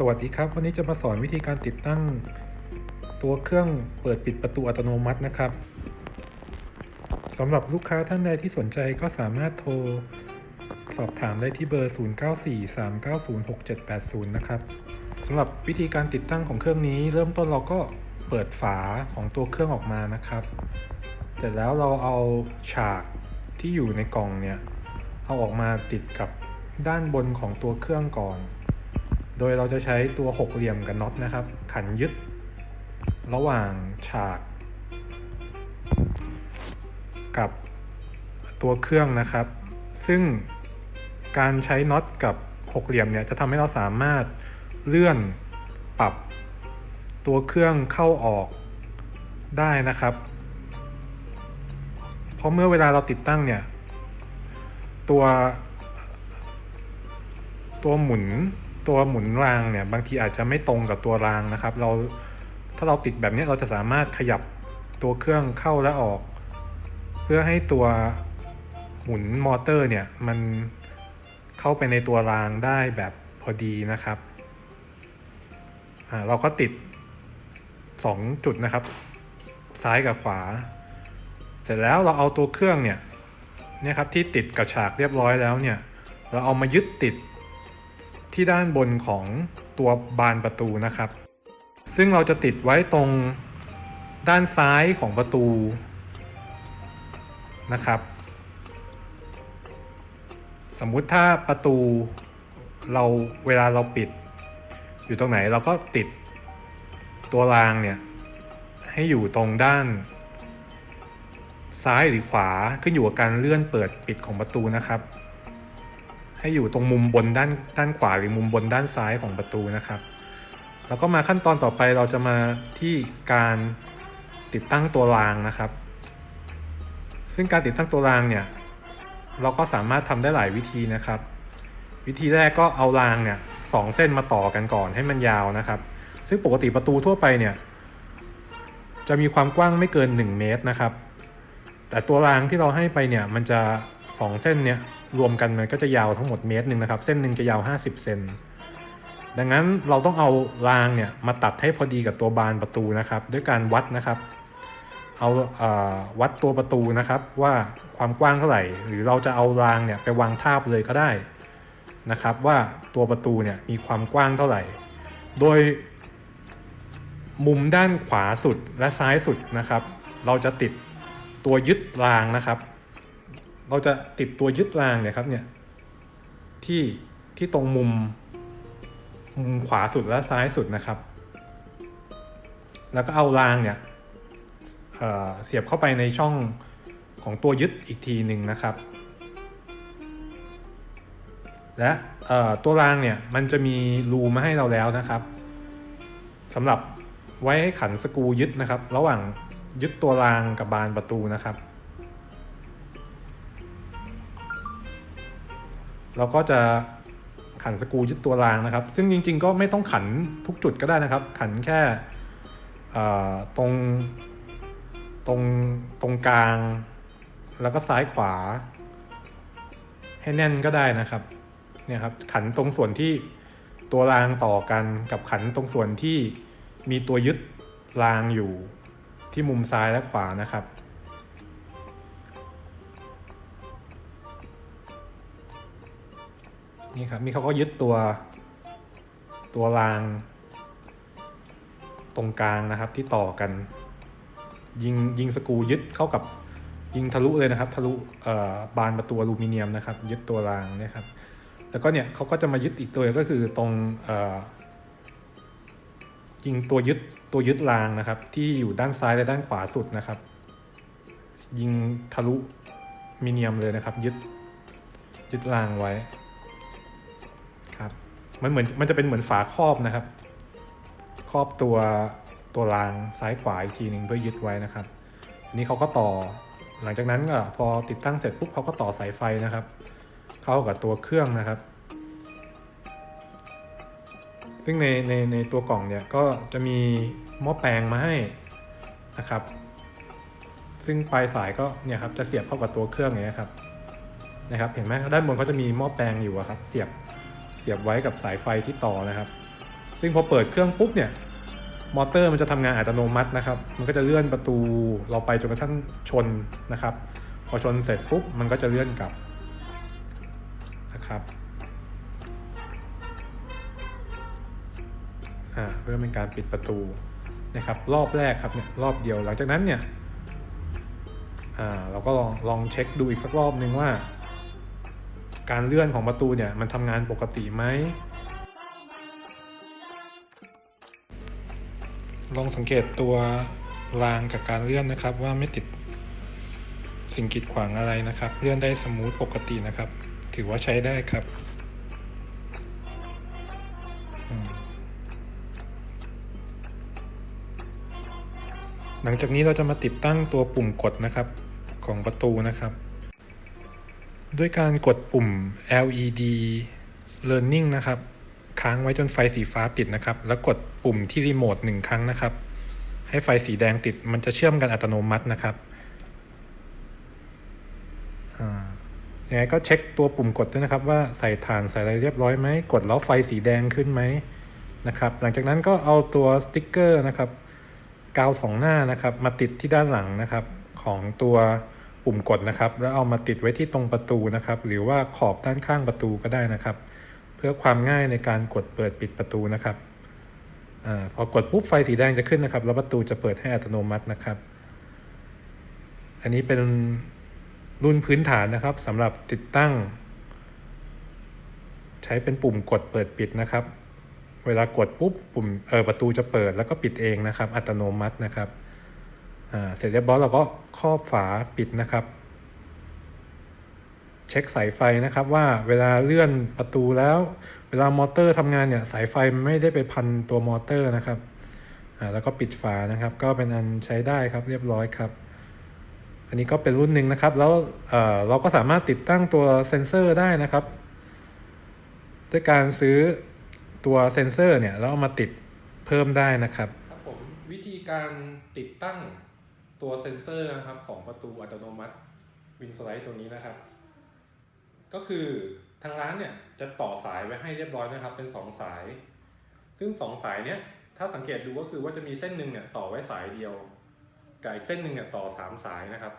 สวัสดีครับ วันนี้จะมาสอนวิธีการติดตั้งตัวเครื่องเปิดปิดประตูอัตโนมัตินะครับสำหรับลูกค้าท่านใดที่สนใจก็สามารถโทร สอบถามได้ที่เบอร์ 0943906780 นะครับสำหรับวิธีการติดตั้งของเครื่องนี้ เริ่มต้นเราก็เปิดฝาของตัวเครื่องออกมานะครับ เสร็จแล้วเราเอาฉากที่อยู่ในกล่องเนี่ย เอาออกมาติดกับด้านบนของตัวเครื่องก่อน โดยเราจะใช้ตัวหกเหลี่ยมกับน็อตนะครับ ขันยึด ระหว่างฉาก กับตัวเครื่องนะครับ ซึ่งการใช้น็อตกับหกเหลี่ยมเนี่ยจะทำให้เราสามารถเลื่อนปรับตัวเครื่องเข้าออกได้นะครับ เพราะเมื่อเวลาเราติดตั้งเนี่ย ตัว ตัวหมุน ตัวหมุนรางเนี่ยบางทีอาจจะไม่ตรงกับตัวรางนะครับ เราถ้าเราติดแบบนี้เราจะสามารถขยับตัวเครื่องเข้าและออก เพื่อให้ตัวหมุนมอเตอร์เนี่ยมันเข้าไปในตัวรางได้แบบพอดีนะครับเราก็ติด 2 จุดนะครับ ซ้ายกับขวา เสร็จแล้วเราเอาตัวเครื่องเนี่ยเนี่ยครับที่ติดกับฉากเรียบร้อยแล้วเนี่ย เราเอามายึดติด ที่ด้านบนของตัวบานประตูนะครับ ซึ่งเราจะติดไว้ตรงด้านซ้ายของประตูนะครับ สมมุติถ้าประตูเราเวลาเราปิด อยู่ตรงไหนเราก็ติดตัวรางเนี่ย ให้อยู่ตรงด้าน ซ้ายหรือขวาขึ้นอยู่กับการเลื่อนเปิดปิดของประตูนะครับ ให้อยู่ตรงมุมบนด้านด้านขวาหรือมุมบนด้านซ้ายของประตูนะครับ แล้วก็มาขั้นตอนต่อไปเราจะมาที่การติดตั้งตัวรางนะครับ ซึ่งการติดตั้งตัวรางเนี่ยเราก็สามารถทำได้หลายวิธีนะครับ วิธีแรกก็เอารางเนี่ยสองเส้นมาต่อกันก่อนให้มันยาวนะครับ ซึ่งปกติประตูทั่วไปเนี่ยจะมีความกว้างไม่เกิน 1 เมตรนะครับ แต่ตัวรางที่เราให้ไปเนี่ยมันจะ 2 เส้นเนี่ย รวมกันมันก็จะยาวทั้งหมดเมตรหนึ่งนะครับ เส้นหนึ่งจะยาว 50 เซนดังนั้นเราต้องเอารางเนี่ยมาตัดให้พอดีกับตัวบานประตูนะครับ ด้วยการวัดนะครับ เอาเอ่อวัดตัวประตูนะครับ ว่าความกว้างเท่าไหร่ หรือเราจะเอารางเนี่ยไปวางทาบเลยก็ได้นะครับ ว่าตัวประตูเนี่ยมีความกว้างเท่าไหร่ โดยมุมด้านขวาสุดและซ้ายสุดนะครับ เราจะติดตัวยึดรางนะครับ เราจะติดตัวยึดรางเนี่ยครับเนี่ยที่ที่ตรงมุมมุมขวาสุดและซ้ายสุดนะครับ แล้วก็เอารางเนี่ยเเสียบเข้าไปในช่องของตัวยึดอีกทีหนึ่งนะครับ และตัวรางเนี่ยมันจะมีรูมาให้เราแล้วนะครับสำหรับไว้ให้ขันสกูยึดนะครับ ระหว่างยึดตัวรางกับบานประตูนะครับ เราก็จะขันสกูยึดตัวรางนะครับ ซึ่งจริง ๆ ก็ไม่ต้องขันทุกจุดก็ได้นะครับ ขันแค่ตรงตรงตรงกลาง แล้วก็ซ้ายขวา ให้แน่นก็ได้นะครับเนี่ยครับขันตรงส่วนที่ตัวรางต่อกันกับขันตรงส่วนที่มีตัวยึดรางอยู่ที่มุมซ้ายและขวานะครับ นี่ครับนี่เขาก็ยึดตัวตัวราง ตรงกลางนะครับที่ต่อกัน ยิงยิงสกูยึดเข้ากับยิงทะลุเลยนะครับ ทะลุบานประตูอลูมิเนียมนะครับ ยึดตัวรางเนะครับ แล้วก็เนี่ยเขาก็จะมายึดอีกตัวก็คือตรงยิงตัวยึดตัวยึดรางนะครับ ที่อยู่ด้านซ้ายและด้านขวาสุดนะครับ ยิงทะลุมิเนียมเลยนะครับ ยึดยึดรางไว้ มันเหมือนมันจะเป็นเหมือนฝาครอบนะครับ ครอบตัวตัวรางซ้ายขวาอีกทีหนึ่งเพื่อยึดไว้นะครับ อันนี้เขาก็ต่อ หลังจากนั้นก็พอติดตั้งเสร็จปุ๊บเขาก็ต่อสายไฟนะครับ เข้ากับตัวเครื่องนะครับ ซึ่งในในในตัวกล่องเนี่ยก็จะมีหม้อแปลงมาให้นะครับ ซึ่งปลายสายก็เนี่ยครับจะเสียบเข้ากับตัวเครื่องอย่างเงี้ครับนะครับ เห็นไหมด้านบนเขาจะมีหม้อแปลงอยู่อะครับ เสียบ สียบไว้กับสายไฟที่ต่อนะครับ ซึ่งพอเปิดเครื่องปุ๊บเนี่ยมอเตอร์มันจะทำงานอัตโนมัตินะครับ มันก็จะเลื่อนประตูเราไปจนกระทั่งชนนะครับ พอชนเสร็จปุ๊บมันก็จะเลื่อนกลับนะครับอ่าเพื่อเป็นการปิดประตูนะครับ รอบแรกครับเนี่ยรอบเดียวหลังจากนั้นเนี่ยอ่าเราก็ลองลองเช็คดูอีกสักรอบหนึ่งว่า การเลื่อนของประตูเนี่ยมันทำงานปกติไหมลองสังเกตตัวรางกับการเลื่อนนะครับ ว่าไม่ติดสิ่งกีดขวางอะไรนะครับ เลื่อนได้สมูทปกตินะครับ ถือว่าใช้ได้ครับหลังจากนี้เราจะมาติดตั้งตัวปุ่มกดนะครับของประตูนะครับ ด้วยการกดปุ่ม LED Learning นะครับ ค้างไว้จนไฟสีฟ้าติดนะครับ แล้วกดปุ่มที่รีโมทหนึ่งครั้งนะครับ ให้ไฟสีแดงติด มันจะเชื่อมกันอัตโนมัตินะครับยังไงก็เช็คตัวปุ่มกดด้วยนะครับ ว่าใส่ฐานใส่อะไรเรียบร้อยไหม กดแล้วไฟสีแดงขึ้นไหมนะครับ หลังจากนั้นก็เอาตัวสติ๊กเกอร์นะครับ กาวสองหน้านะครับ มาติดที่ด้านหลังนะครับ ของตัว ปุ่มกดนะครับ แล้วเอามาติดไว้ที่ตรงประตูนะครับ หรือว่าขอบด้านข้างประตูก็ได้นะครับ เพื่อความง่ายในการกดเปิดปิดประตูนะครับอพอกดปุ๊บไฟสีแดงจะขึ้นนะครับ แล้วประตูจะเปิดให้อัตโนมัตินะครับ อันนี้เป็นรุ่นพื้นฐานนะครับสำหรับติดตั้ง ใช้เป็นปุ่มกดเปิดปิดนะครับ เวลากดปุ๊บปุ่มเออประตูจะเปิดแล้วก็ปิดเองนะครับ อัตโนมัตินะครับ เสร็จเรียบร้อยเราก็ครอบฝาปิดนะครับ เช็คสายไฟนะครับว่าเวลาเลื่อนประตูแล้ว เวลามอเตอร์ทำงานเนี่ยสายไฟไม่ได้ไปพันตัวมอเตอร์นะครับแล้วก็ปิดฝานะครับ ก็เป็นอันใช้ได้ครับเรียบร้อยครับ อันนี้ก็เป็นรุ่นหนึ่งนะครับ แล้วเเราก็สามารถติดตั้งตัวเซ็นเซอร์ได้นะครับด้วยการซื้อตัวเซ็นเซอร์เนี่ยแล้วเอามาติดเพิ่มได้นะครับครับผมวิธีการติดตั้ง ตัวเซ็นเซอร์นะครับของประตูอัตโนมัติวินสไลด์ตัวนี้นะครับ ก็คือทางร้านเนี่ยจะต่อสายไว้ให้เรียบร้อยนะครับ เป็นสองสาย ซึ่งสองสายเนี้ยถ้าสังเกตดูก็คือว่าจะมีเส้นหนึ่งเนี่ยต่อไว้สายเดียวกับอีกเส้นหนึ่งเนี่ยต่อสามสายนะครับ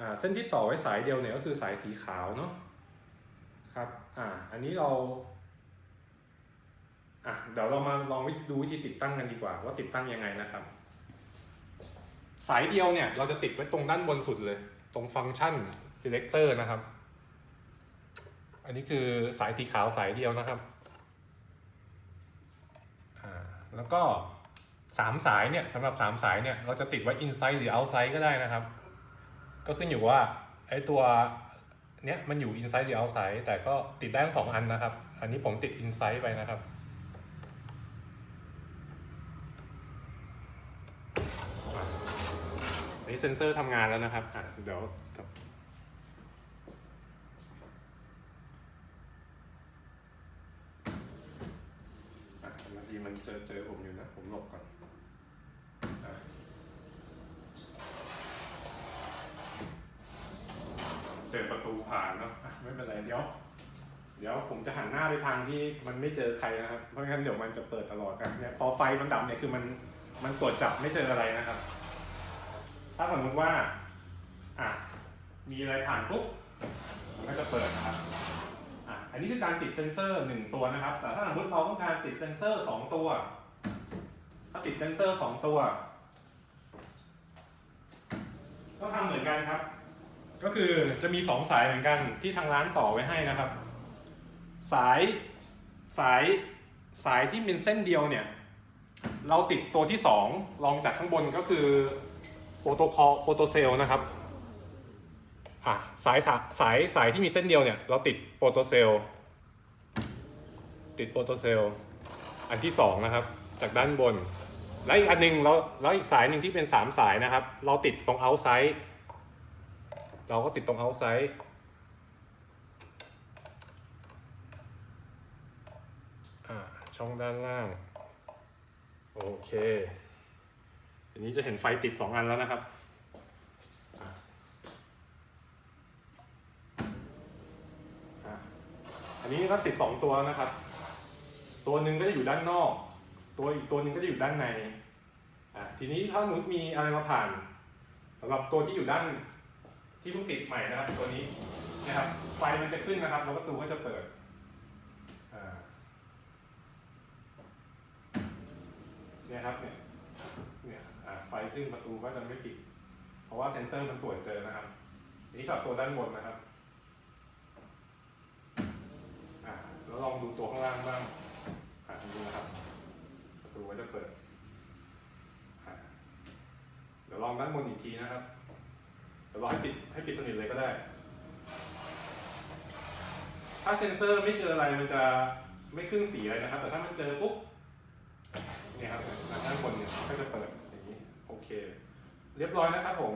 อ่าเส้นที่ต่อไว้สายเดียวเนี่ยก็คือสายสีขาวเนาะครับอ่าอันนี้เราอะเดี๋ยวเรามาลองดูวิธีติดตั้งกันดีกว่าว่าติดตั้งยังไงนะครับ สายเดียวเนี่ยเราจะติดไว้ตรงด้านบนสุดเลย ตรงฟังก์ชัน selector นะครับ อันนี้คือสายสีขาวสายเดียวนะครับอ่าแล้วก็สามสายเนี่ยสำหรับสามสายเนี่ยเราจะติดไว้ inside หรือ outside ก็ได้นะครับ ก็ขึ้นอยู่ว่าไอ้ตัวเนี้ยมันอยู่ inside หรือ outside แต่ก็ติดได้ทั้งสองอันนะครับ อันนี้ผมติด inside ไปนะครับ อันนี้เซ็นเซอร์ทำงานแล้วนะครับอะเดี๋ยวบางทีมันเจอเจอผมอยู่นะ ผมหลบก่อนอเจอประตูผ่านเนาะอะไม่เป็นไรเดี๋ยว เดี๋ยวผมจะหันหน้าไปทางที่มันไม่เจอใครนะครับ เพราะงั้นเดี๋ยวมันจะเปิดตลอดนะเนี่ยพอไฟมันดับเนี่ยคือมันมันตรวจจับไม่เจออะไรนะครับ ถ้าสมมติว่าอะมีอะไรผ่านปุ๊บมันก็จะเปิดนะครับอะอันนี้คือการติดเซ็นเซอร์หนึ่งตัวนะครับ แต่ถ้าสมมติเราต้องการติดเซ็นเซอร์สองตัว ถ้าติดเซ็นเซอร์สองตัวก็ทำเหมือนกันครับ ก็คือจะมีสองสายเหมือนกันที่ทางร้านต่อไว้ให้นะครับ สายสายสายที่เป็นเส้นเดียวเนี่ย เราติดตัวที่สองรองจากข้างบนก็คือ โปรโตคอลโปรโตเซลนะครับอะสายสายสายสายที่มีเส้นเดียวเนี่ย เราติดโปรโตเซลติดโปรโตเซลอันที่สองนะครับ จากด้านบน และอีกอันหนึงเราแล้วอีกสายหนึ่งที่เป็นสามสายนะครับ เราติดตรงเอาไซด์เราก็ติดตรงเอาไซด์อ่าช่องด้านล่าง โอเค อันนี้จะเห็นไฟติดสองอันแล้วนะครับอันนี้ก็ติดสองตัวนะครับ ตัวหนึ่งก็จะอยู่ด้านนอก ตัวอีกตัวหนึ่งก็จะอยู่ด้านในอะทีนี้ถ้ามุดมีอะไรมาผ่านสำหรับตัวที่อยู่ด้านที่เพิ่งติดใหม่นะครับ ตัวนี้นะครับไฟมันจะขึ้นนะครับ แล้วประตูก็จะเปิดอ่าเนี่ยครับเนี่ยเนี่ย ประตูก็จะไม่ปิด เพราะว่าเซ็นเซอร์มันตรวจเจอนะครับทีนี้สับตัวด้านบนนะครับอ่าแล้วลองดูตัวข้างล่างบ้างอ่าดูนะครับ ประตูก็จะเปิดเดี๋ยวลองด้านบนอีกทีนะครับเดี๋ยวลองให้ปิดให้ปิดสนิทเลยก็ได้ ถ้าเซ็นเซอร์ไม่เจออะไรมันจะไม่ขึ้นสีอะไรนะครับ แต่ถ้ามันเจอปุ๊บเนี่ยครับด้านบนเนี่ยก็จะเปิด เรียบร้อยนะครับผม